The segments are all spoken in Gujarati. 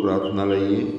પ્રાર્થના લઈએ સદગુરુ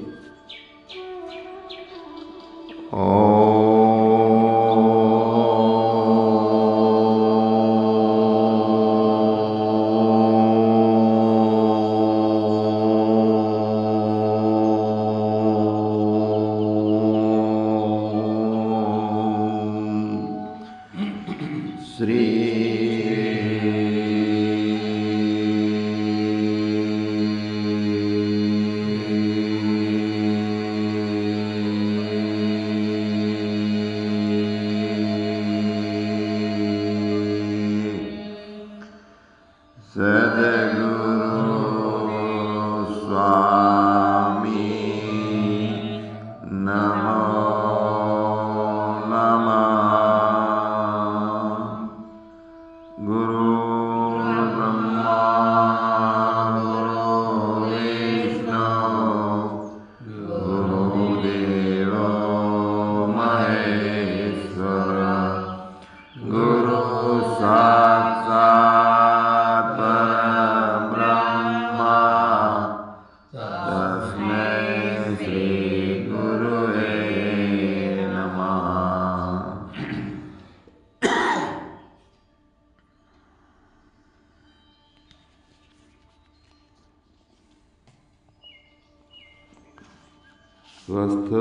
સ્વસ્થ,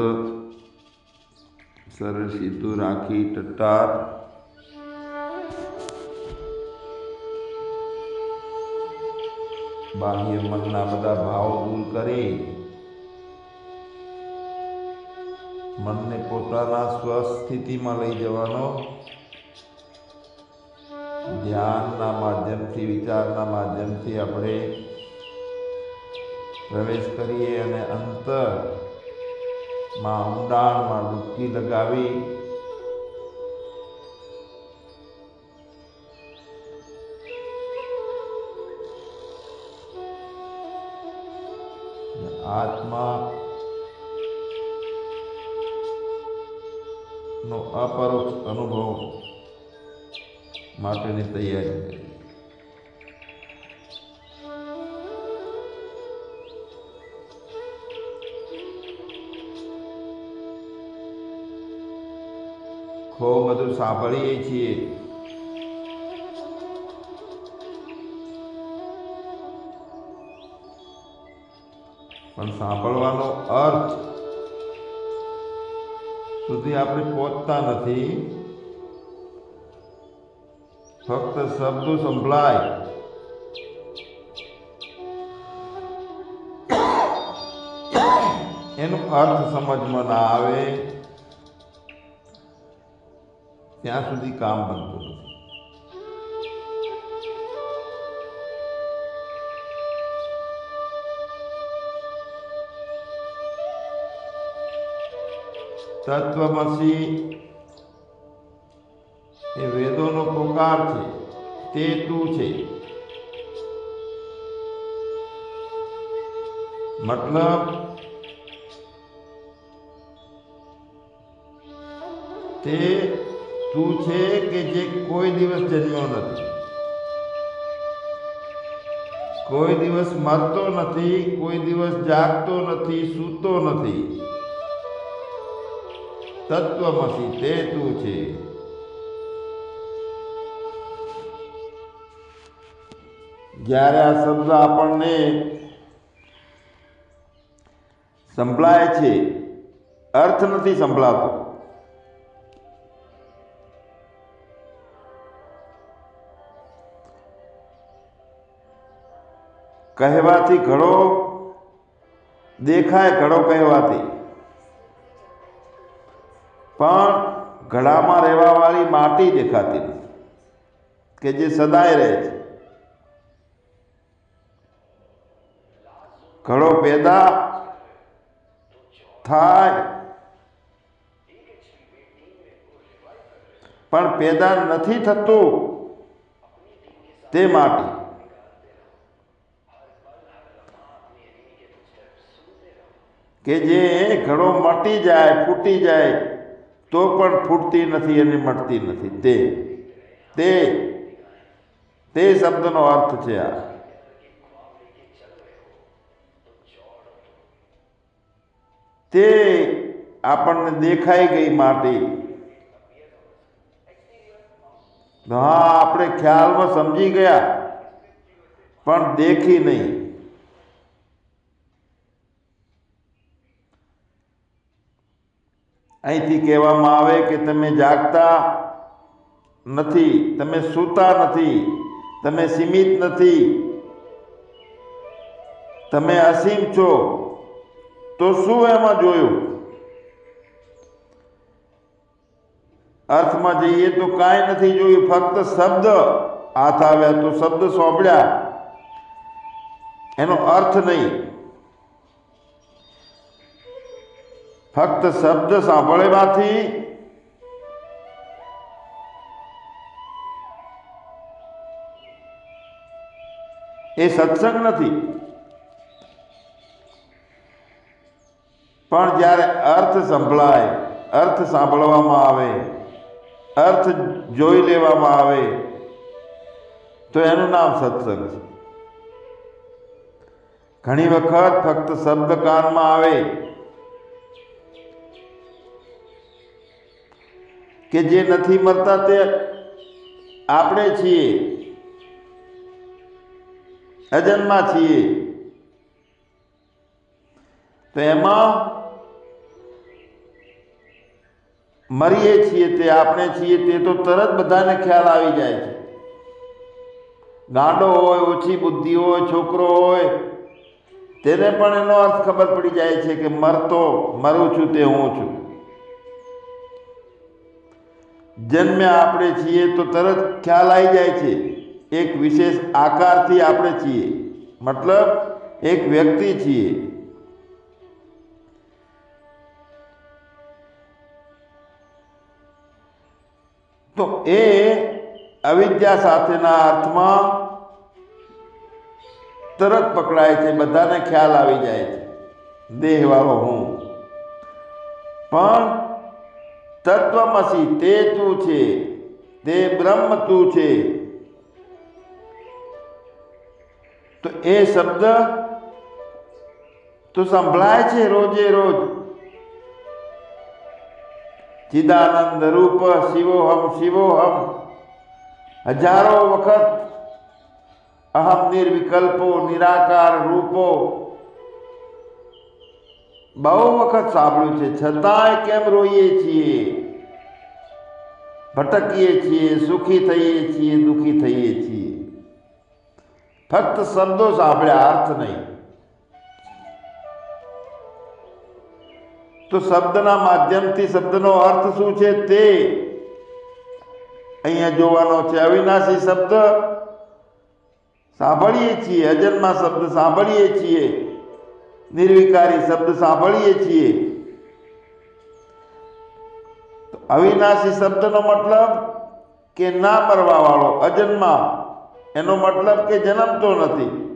સરળ, સીધું રાખી, ટટાર. બાહ્ય મનના બધા ભાવ દૂર કરી. મનને પોતાના સ્વસ્થિતિમાં લઈ જવાનો. ધ્યાનના માધ્યમથી, વિચારના માધ્યમથી આપણે પ્રવેશ કરીએ અને અંતર માં ઊંડાણમાં ડૂબકી લગાવી આત્મા નો અપરોક્ષ અનુભવ માટેની તૈયારી કરી ખૂબ બધું સાંભળીએ છીએ. પણ સાંભળવાનો અર્થ સુધી આપણે પહોંચતા નથી. ફક્ત શબ્દો સંભળાય. એનો અર્થ સમજમાં ના આવે. ત્યાં સુધી કામ બનતું નથી. તત્વમસી એ વેદોનો પ્રકાર છે, તે તું છે. મતલબ તે તું છે કે જે કોઈ દિવસ જન્મ્યો નથી? કોઈ દિવસ મરતો નથી, કોઈ દિવસ જાગતો નથી, સૂતો નથી. તત્વમસી તે તું છે. જ્યારે આ શબ્દ આપણને સંભળાય છે, અર્થ નથી સંભળાતો. કહેવાથી ઘડો દેખાય ઘડો કહેવાથી. પણ ઘડામાં રહેવાવાળી માટી દેખાતી નથી, કે જે સદાય રહે છે. ઘડો પેદા થાય. પણ પેદા નથી થતું તે માટી. કે જે ઘણો મટી જાય, ફૂટી જાય, તો પણ ફૂટતી નથી અને મટતી નથી. તે. તે. તે શબ્દનો અર્થ છે આ. તે આપણને દેખાઈ ગઈ માટી. હા, આપણે ખ્યાલમાં સમજી ગયા, પણ દેખી નહીં. અહીંથી કહેવામાં આવે કે તમે જાગતા નથી, તમે સૂતા નથી, તમે સીમિત નથી, તમે અસીમ છો, તો શું એમાં જોયું? અર્થમાં જઈએ તો કાંઈ નથી જોયું, ફક્ત શબ્દ હાથ આવ્યા તો શબ્દ સોંપડ્યા એનો અર્થ નહીં. ફક્ત શબ્દ સાંભળવાથી એ સત્સંગ નથી. પણ જ્યારે અર્થ સંભળાય, અર્થ સાંભળવામાં આવે, અર્થ જોઈ લેવામાં આવે, તો એનું નામ સત્સંગ છે. ઘણી વખત ફક્ત શબ્દ કાનમાં આવે કે જે નથી મરતા તે આપણે છીએ. અજન્મા છીએ. તો એમાં મરીએ છીએ તે આપણે છીએ તે તો તરત બધાને ખ્યાલ આવી જાય છે. ગાંડો હોય, ઓછી બુદ્ધિ હોય, છોકરો હોય, તેને પણ એનો અર્થ ખબર પડી જાય છે કે મરતો, મરું છું તે હું છું. જન્મ્યા આપણે છીએ તો તરત ખ્યાલ આવી જાય છે. એક વિશેષ આકારથી આપણે છીએ. મતલબ, એક વ્યક્તિ છીએ. તો એ અવિદ્યા સાથેના અર્થમાં તરત પકડાય છે. બધાને ખ્યાલ આવી જાય છે. દેહવાળો હું. પણ તત્વમસી તે તું છે, તે બ્રહ્મ તું છે. તો એ શબ્દ તો સંભળાય છે રોજે રોજ. ચિદાનંદ રૂપ શિવોહમ શિવોહમ. હજારો વખત અહમ નિર્વિકલ્પો નિરાકાર રૂપો બહુ વખત સાંભળ્યું છે. છતાંય કેમ રોઈએ છીએ? ભટકીએ છીએ, સુખી થઈએ છીએ, દુઃખી થઈએ છીએ. ફક્ત શબ્દો સાંભળ્યા, અર્થ નહીં. તો શબ્દના માધ્યમથી શબ્દનો અર્થ શું છે તે? અહીંયા જોવાનો છે અવિનાશી શબ્દ. સાંભળીએ છીએ, અજન્મા શબ્દ સાંભળીએ છીએ. નિર્વિકારી શબ્દ સાંભળીએ છીએ. અવિનાશી શબ્દનો મતલબ કે ના મરવા વાળો અજન્મા. એનો મતલબ કે જન્મતો નથી.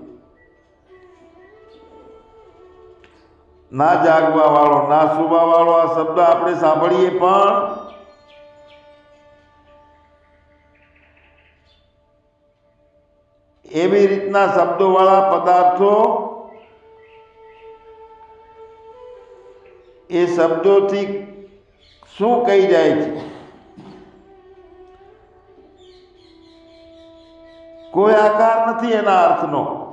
ના જાગવા વાળો ના સુવા વાળો આ શબ્દ આપણે સાંભળીએ પણ એવી રીતના શબ્દોવાળા પદાર્થો એ શબ્દોથી શું કહી જાય છે? કોઈ આકાર નથી એના અર્થનો.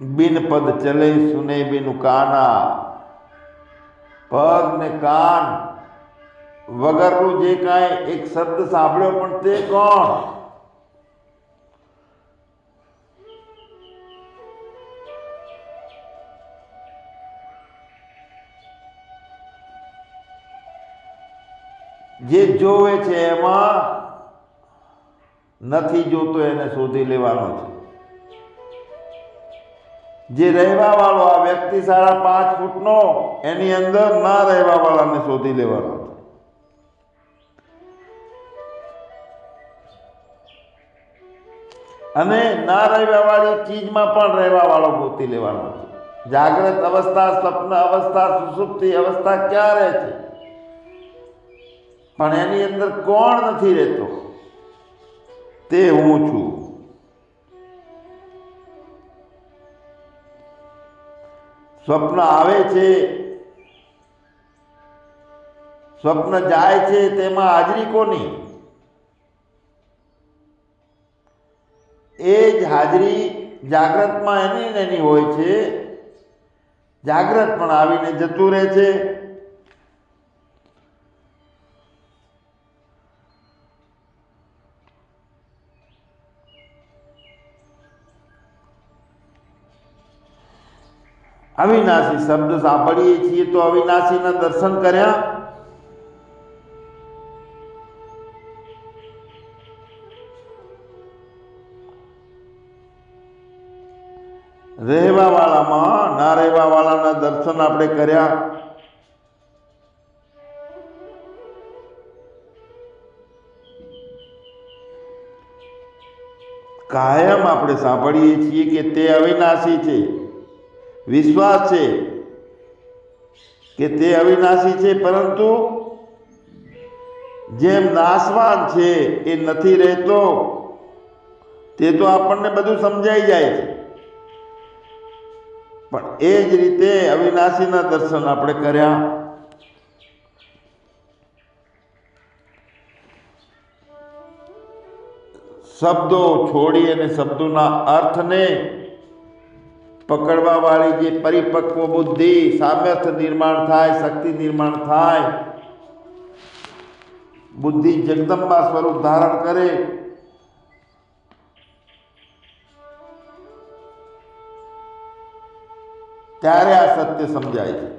બિન પદ ચલે સુને બિન કાના. પગ ને કાન વગરનું જે કાંઈ એક શબ્દ સાંભળ્યો પણ તે કોણ? જે જોવે છે એમાં નથી જોતો એને શોધી લેવાનો છે. જે રહેવા વાળો આ વ્યક્તિ સાડા પાંચ ફૂટનો, એની અંદર ના રહેવા વાળાને શોધી લેવાનો છે અને ના રહેવા વાળી ચીજમાં પણ રહેવા વાળો ગોતી લેવાનો છે જાગ્રત અવસ્થા, સ્વપ્ન અવસ્થા, સુસુપ્તિ અવસ્થા ક્યાં રહે છે? પણ એની અંદર કોણ નથી રહેતો? તે હું છું. સ્વપ્ન આવે છે. સ્વપ્ન જાય છે તેમાં હાજરી કોની? એ જ હાજરી જાગ્રતમાં એની ને એની હોય છે. જાગ્રત પણ આવીને જતું રહે છે. અવિનાશી શબ્દ સાંભળીએ છીએ તો અવિનાશીના દર્શન કર્યા? રહેવા વાળામાં ના રહેવા વાળાના દર્શન આપણે કર્યા. કાયમ આપણે સાંભળીએ છીએ કે તે અવિનાશી છે. વિશ્વાસ છે કે તે અવિનાશી છે, પરંતુ જેમ નાશવાન છે એ નથી રહેતો, તે તો આપણને બધું સમજાઈ જાય છે. પણ એ જ રીતે અવિનાશીના દર્શન આપણે કર્યા. શબ્દો છોડી અને શબ્દોના અર્થને પકડવા વાળી જે પરિપક્વ બુદ્ધિ સામર્થ્ય નિર્માણ થાય, શક્તિ નિર્માણ થાય, બુદ્ધિ જગદંબા સ્વરૂપ ધારણ કરે, ત્યારે આ સત્ય સમજાય છે.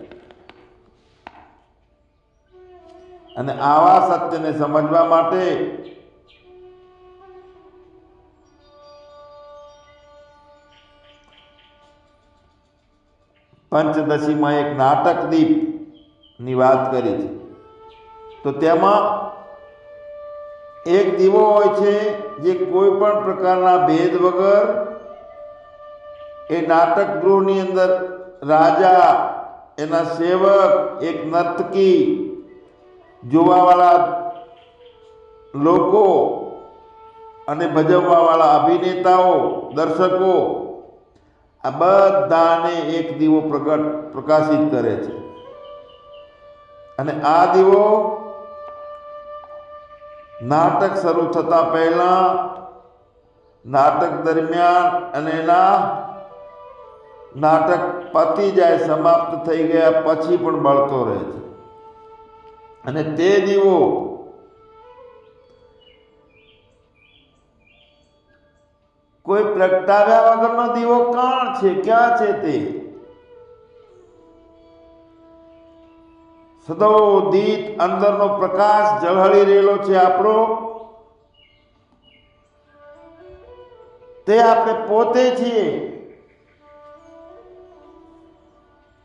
અને આવા સત્યને સમજવા માટે પંચદશીમાં એક નાટક દીપની વાત કરી છે. તો તેમાં એક દીવો હોય છે જે કોઈ પણ પ્રકારના ભેદ વગર એ નાટક ગૃહની અંદર રાજા, એના સેવક, એક નર્તકી, જોવાવાળા લોકો અને ભજવવાવાળા અભિનેતાઓ, દર્શકો આ બધાને એક દીવો પ્રગટ, પ્રકાશિત કરે છે. અને આ દીવો નાટક શરૂ થતા પહેલા, નાટક દરમિયાન અને એના નાટક પતી જાય, સમાપ્ત થઈ ગયા પછી પણ બળતો રહે છે. અને તે દીવો કોઈ પ્રગટાવ્યા વગરનો દીવો કાણ છે? ક્યાં છે તે? સદોદિત અંદરનો પ્રકાશ ઝળહળી રહેલો છે આપણો. તે આપણે પોતે છીએ.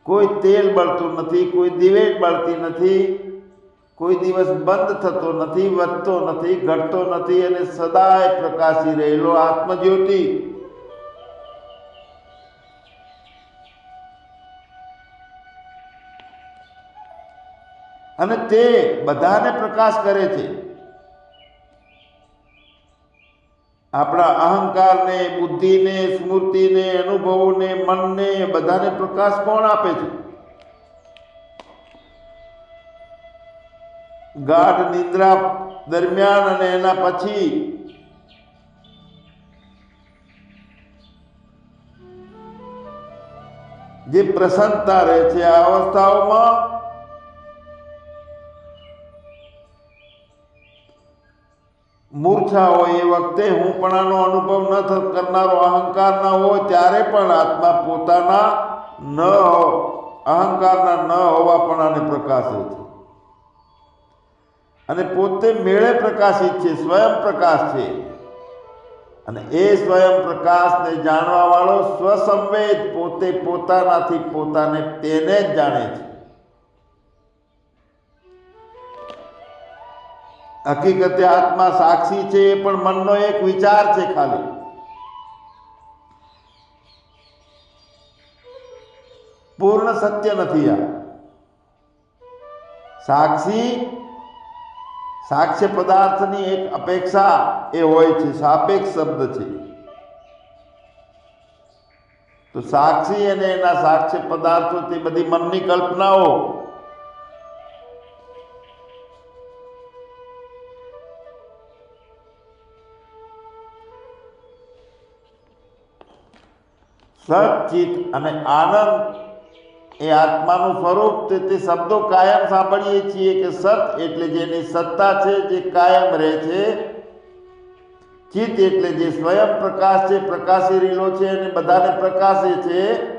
કોઈ તેલ બળતું નથી, કોઈ દિવેટ બળતી નથી. કોઈ દિવસ બંધ થતો નથી, વધતો નથી, ઘટતો નથી અને સદાય પ્રકાશી રહેલો આત્મજ્યોતિ. અને તે બધાને પ્રકાશ કરે છે. આપણા અહંકારને, બુદ્ધિને, સ્મૃતિને, અનુભવોને, મનને બધાને પ્રકાશ કોણ આપે છે? ગાઢ નિદ્રા દરમિયાન અને એના પછી જે પ્રસન્નતા રહે છે, આ અવસ્થાઓમાં મૂર્છા હોય એ વખતે હું પણ આનો અનુભવ ન કરનારો અહંકાર ન હોય, ત્યારે પણ આત્મા પોતાના ન અહંકારના ન હોવા પણ આને પ્રકાશે છે. અને પોતે મેળે પ્રકાશિત છે, સ્વયં પ્રકાશ છે. અને એ સ્વયં પ્રકાશને જાણવા વાળો સ્વસંવેદ પોતે પોતાનાથી પોતાને તેને જ જાણે છે. હકીકતે આત્મા સાક્ષી છે એ પણ મનનો એક વિચાર છે ખાલી. પૂર્ણ સત્ય નથી આ. સાક્ષી સાક્ષ્ય પદાર્થની એક અપેક્ષા એ હોય છે, સાપેક્ષ શબ્દ છે. તો સાક્ષી અને એના સાક્ષ્ય પદાર્થો તે બધી મનની કલ્પનાઓ. સચિત અને આનંદ એ આત્માનું સ્વરૂપ તે તે શબ્દો કાયમ સાંભળીએ છીએ કે સત એટલે જેની સત્તા છે જે કાયમ રહે છે. ચિત્ત એટલે જે સ્વયં પ્રકાશ છે, પ્રકાશી રીલો છે અને બધાને પ્રકાશે છે.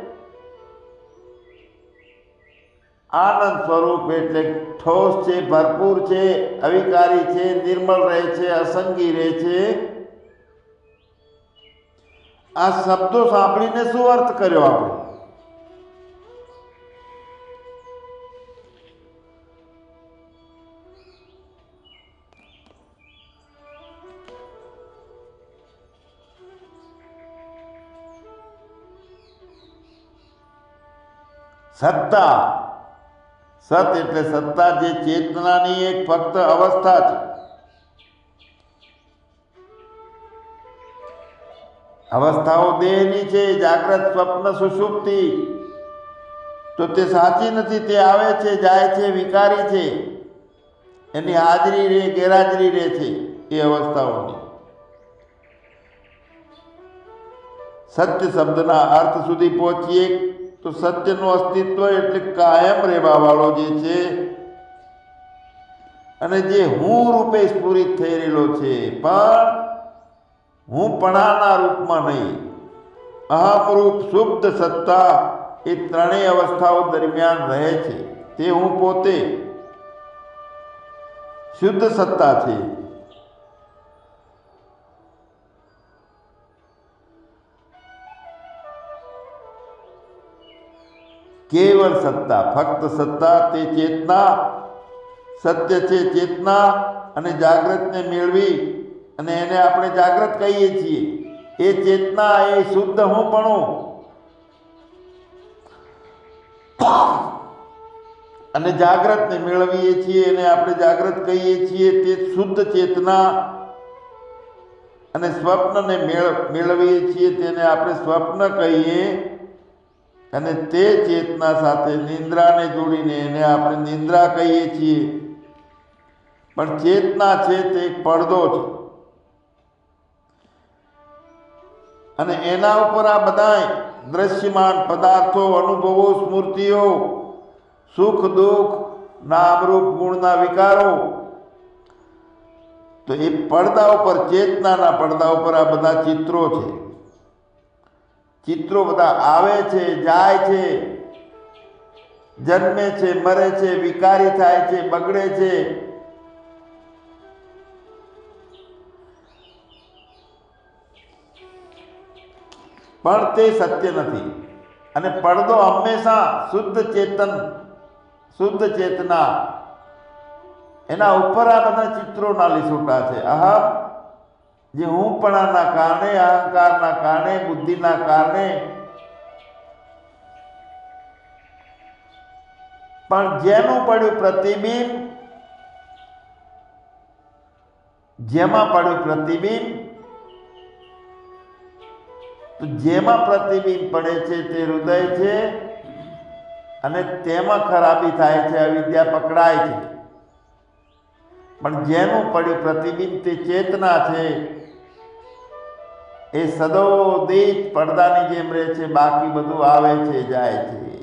આનંદ સ્વરૂપ એટલે ઠોસ છે, ભરપૂર છે, અવિકારી છે, નિર્મળ રહે છે, અસંગી રહે છે. આ શબ્દો સાંભળીને શું અર્થ કર્યો આપણે? સત્તા. સત એટલે સત્તા જે ચેતનાની એક ફક્ત અવસ્થા છે. અવસ્થાઓ દેહની છે, જાગ્રત સ્વપ્ન સુષુપ્તિ. તો તે સાચી નથી, તે આવે છે, જાય છે, વિકારી છે. એની હાજરી રે, ગેરહાજરી રહે છે એ અવસ્થાઓની. સત્ય શબ્દના અર્થ સુધી પહોંચીએ તો સત્યનું અસ્તિત્વ એટલે કાયમ રહેવા વાળો જે છે, અને જે હું રૂપે સ્ફુરિત થઈ રહેલો છે, પણ હું પણાના રૂપમાં નહીં. અહમરૂપ શુદ્ધ સત્તા એ ત્રણેય અવસ્થાઓ દરમિયાન રહે છે. તે હું પોતે શુદ્ધ સત્તા છે. કેવળ સત્તા, ફક્ત સત્તા તે ચેતના, સત્ય છે ચેતના અને જાગૃતને મેળવી અને એને આપણે જાગૃત કહીએ છીએ. એ ચેતના, એ શુદ્ધ હું પણ અને જાગૃતને મેળવીએ છીએ, એને આપણે જાગૃત કહીએ છીએ તે શુદ્ધ ચેતના અને સ્વપ્નને મેળ, મેળવીએ છીએ તેને આપણે સ્વપ્ન કહીએ અને તે ચેતના સાથે નિંદ્રાને જોડીને એને આપણે નિંદ્રા કહીએ છીએ. પણ ચેતના છે તે એક પડદો છે. અને એના ઉપર આ બધાય દ્રશ્યમાન પદાર્થો, અનુભવો, સ્મૃતિઓ, સુખ, દુઃખ, નામરૂપ ગુણના વિકારો. તો એ પડદા ઉપર, ચેતનાના પડદા ઉપર આ બધા ચિત્રો છે. ચિત્રો બધા આવે છે, જાય છે, જન્મે છે, મરે છે, વિકારી થાય છે, બગડે છે. પણ તે સત્ય નથી. અને પડદો હંમેશા શુદ્ધ ચેતન, શુદ્ધ ચેતના. એના ઉપર આ બધા ચિત્રોના લીસોટા છે. આહા. જે હુંપણાના કારણે, અહંકારના કારણે, બુદ્ધિના કારણે. પણ જેનું પડ્યું પ્રતિબિંબ, જેમાં પડ્યું પ્રતિબિંબ, તો જેમાં પ્રતિબિંબ પડે છે તે હૃદય છે અને તેમાં ખરાબી થાય છે, અવિદ્યા પકડાય છે. પણ જેનું પડ્યું પ્રતિબિંબ તે ચેતના છે. એ સદો દેશ પડદાની જેમ રહે છે, બાકી બધું આવે છે, જાય છે.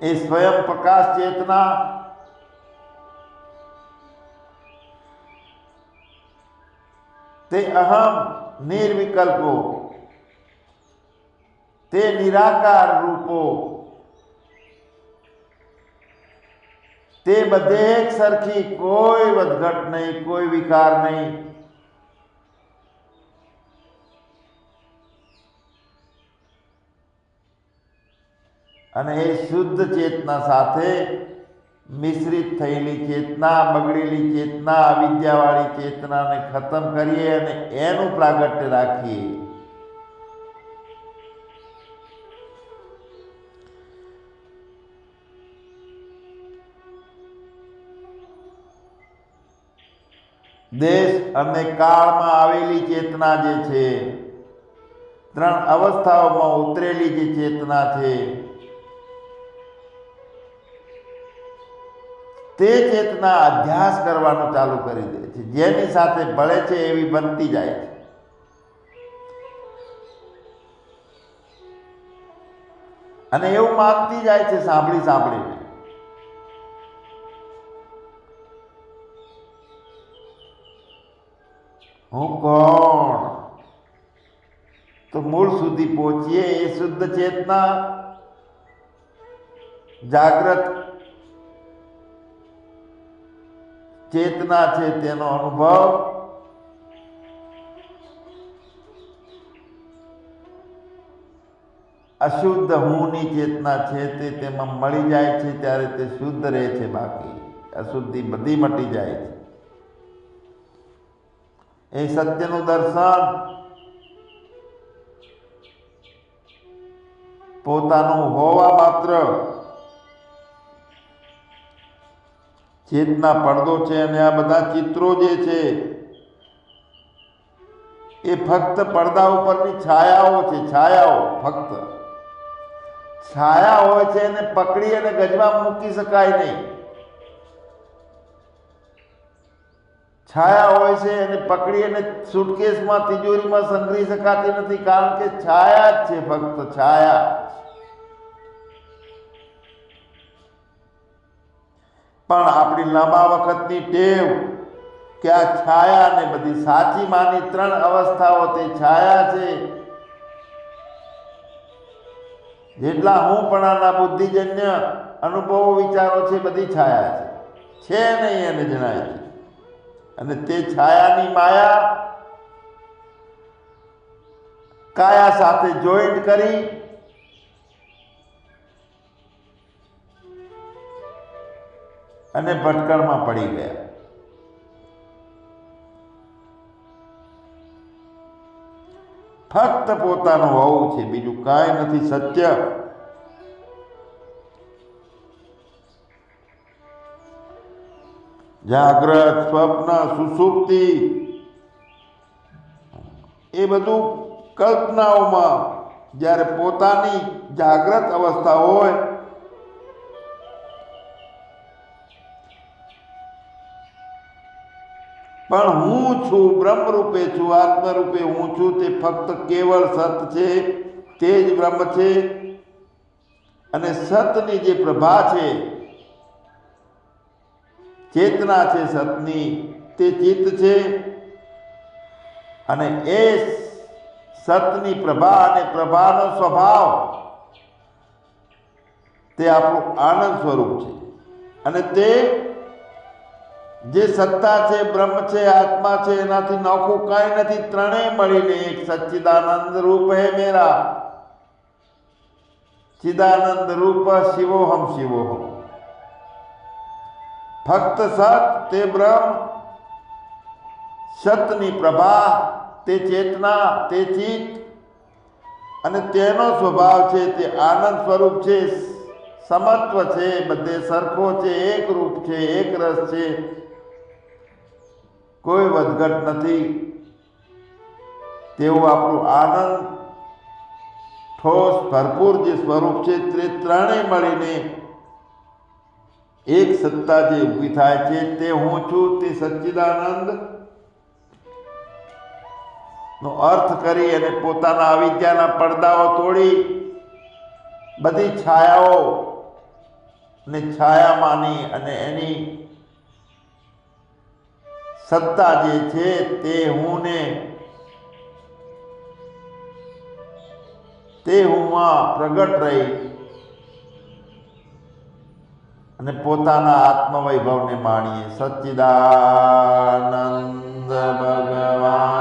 એ સ્વયં પ્રકાશ ચેતના તે અહમ નિર્વિકલ્પો, તે નિરાકાર રૂપો તે બધે એક સરખી કોઈ વધઘટ નહીં, કોઈ વિકાર નહીં. અને એ શુદ્ધ ચેતના સાથે મિશ્રિત થયેલી ચેતના, બગડેલી ચેતના, અવિદ્યાવાળી ચેતનાને ખતમ કરીએ અને એનું પ્રાગટ્ય રાખીએ. દેશ અને કાળમાં આવેલી ચેતના જે છે, ત્રણ અવસ્થાઓમાં ઉતરેલી જે ચેતના છે, તે ચેતના અભ્યાસ કરવાનું ચાલુ કરી દે છે. જેની સાથે ભળે છે એવી બનતી જાય છે. અને એવું માનતી જાય છે સાંભળી સાંભળીને. હું કોણ? તો મૂળ સુધી પહોંચીએ, એ શુદ્ધ ચેતના. જાગ્રત ચેતના છે તેનો અનુભવ. અશુદ્ધ હુંની ચેતના છે તે તેમાં મળી જાય છે, ત્યારે તે શુદ્ધ રહે છે બાકી. અશુદ્ધિ બધી મટી જાય છે. એ સત્યનું દર્શન. પોતાનું હોવા માત્ર. ચેતના પડદો છે અને આ બધા ચિત્રો જે છે, એ ફક્ત પડદા ઉપરની છાયાઓ છે, છાયાઓ ફક્ત. છાયા હોય છે એને પકડી અને ગજમાં મૂકી શકાય નહીં. છાયા હોય છે એને પકડી અને સુટકેસમાં તિજોરીમાં સંગ્રહી શકાતી નથી, કારણ કે છાયા જ છે ફક્ત, છાયા. પણ આપણી લાંબા વખતની ટેવ કે આ છાયા ને બધી સાચી માની ત્રણ અવસ્થાઓ તે છાયા છે. જેટલા હું પણાના બુદ્ધિજન્ય અનુભવો વિચારો છે, બધી છાયા છે. છે નહીં એને જણાય. છે અને તે છાયાની માયા કાયા સાથે જોઈન્ટ કરી અને ભટકણમાં પડી ગયા. ફક્ત પોતાનું હોવું છે, બીજું કાંઈ નથી, સત્ય. જાગ્રત, સ્વપ્ન, સુસુપ્તિ. એ બધું કલ્પનાઓમાં જ્યારે પોતાની જાગ્રત અવસ્થા હોય, પણ હું છું બ્રહ્મ રૂપે છું આત્મ રૂપે હું છું, તે ફક્ત કેવળ સત છે, તે જ બ્રહ્મ છે. અને સતની જે પ્રભા છે ચેતના છે સતની, તે ચિત્ત છે. અને એ સતની પ્રભા અને પ્રભાનો સ્વભાવ, તે આપણું આનંદ સ્વરૂપ છે. અને તે જે સત્તા છે, બ્રહ્મ છે, આત્મા છે, એનાથી નોખું કાંઈ નથી, ત્રણેય મળીને એક સચ્ચિદાનંદ રૂપ હે મેરા. ચિદાનંદ રૂપ શિવોહમ શિવોહમ. ફક્ત સત તે બ્રહ્મ, સતની પ્રભા તે ચેતના, તે ચિત્ત, અને તેનો સ્વભાવ છે તે આનંદ સ્વરૂપ છે, સમત્વ છે, બધે સરખો છે, એક રૂપ છે, એક રસ છે. કોઈ વધઘટ નથી. તેવું આપણું આનંદ, ઠોસ, ભરપૂર જે સ્વરૂપ છે, તે ત્રણેય મળીને એક સત્તા જે ઊભી થાય છે તે હું છું તે સચ્ચિદાનંદ નો અર્થ કરી અને પોતાના અવિદ્યાના પડદાઓ તોડી બધી છાયાઓ ને છાયા માની અને એની સત્તા જે છે તે હું ને તે હુંમાં પ્રગટ રહી. અને પોતાના આત્મવૈભવને માણીએ. સચ્ચિદાનંદ ભગવાન.